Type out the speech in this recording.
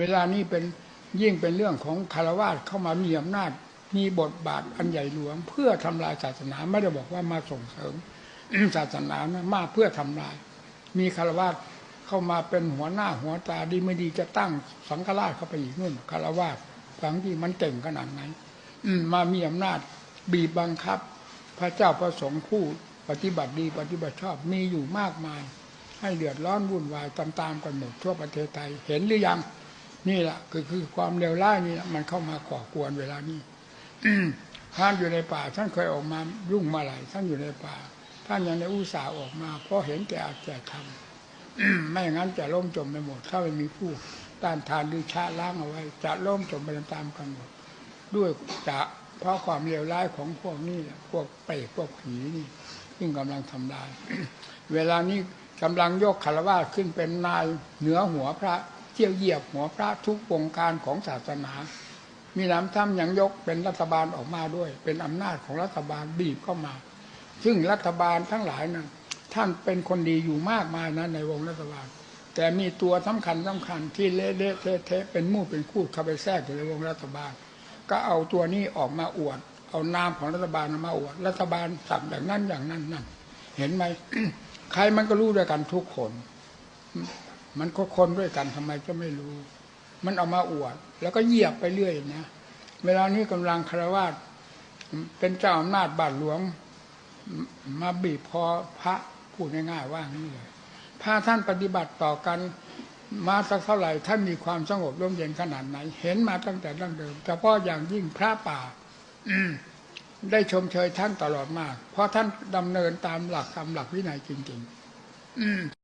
เวลานี้เป็นยิ่งเป็นเรื่องของคารวาสเข้ามามีอำนาจมีบทบาทอันใหญ่หลวง เพื่อทำลายศาสนาไม่ได้บอกว่ามาส่งเสริมศาสนานะมาเพื่อทำลาย มีคารวาสเข้ามาเป็นหัวหน้าหัวตาดีไม่ดีจะตั้งสังฆราชเข้าไปอีกนู่นคารวาสทั้งที่มันเก่งขนาดไหนมมามีอำนาจบีบบังคับ พระเจ้าประสงค์ผู้ปฏิบัติดีปฏิบัติชอบมีอยู่มากมาย ให้เดือดร้อนวุ่นวายตามๆกันหมดทั่วประเทศไทยเห็นหรือยัง นี่แหละคือคือความเลวร้ายนี่มันเข้ามาก่อกวนเวลานี้ท่านอยู่ในป่าท่านเคยออกมายุ่งมาหลายท่านอยู่ในป่า ท่านยังได้อุตส่าห์ออกมา เพราะเห็นแก่อาจแก่ทำไม่งั้นจะล่มจมไปหมด ถ้าไม่มีผู้ต้านทานหรือชะล้างเอาไว้ จะล่มจมไปตามกันหมดด้วยจะเพราะความเลวร้ายของพวกนี้พวกเปรตพวกผีนี่ยิ่งกำลังทำลาย เวลานี้กำลังยกคารวะขึ้นเป็นนายเหนือหัวพระ เที่ยวเหยียบหัวพระทุกวงการของศาสนา มีน้ำท่ำยังยกเป็นรัฐบาลออกมาด้วย เป็นอำนาจของรัฐบาลบีบเข้ามา ซึ่งรัฐบาลทั้งหลายนั้นท่านเป็นคนดีอยู่มากมายนะในวงรัฐบาล แต่มีตัวสำคัญสำคัญที่เละเละเทะเทะเป็นมู่เป็นคูดเข้าไปแทรกอยู่ในวงรัฐบาล ก็เอาตัวนี้ออกมาอวด เอานามของรัฐบาลมาอวด รัฐบาลสั่งอย่างนั้นอย่างนั้นนั่นเห็นไหมใครมันก็รู้ด้วยกันทุกคน มันก็คนด้วยกันทำไมจะไม่รู้ มันเอามาอวด แล้วก็เหยียบไปเรื่อยนะเวลานี้กำลังคารวาสเป็นเจ้าอำนาจบาทหลวง มาบีบคอพระพูดง่ายๆว่างี้เลยถ้าท่านปฏิบัติต่อกันมาสักเท่าไหร่ท่านมีความสงบร่มเย็นขนาดไหน เห็นมาตั้งแต่ดั้งเดิมเฉพาะอย่างยิ่งพระป่าได้ชมเชยท่านตลอดมาก เพราะท่านดำเนินตามหลักธรรมหลักวินัยจริง ๆ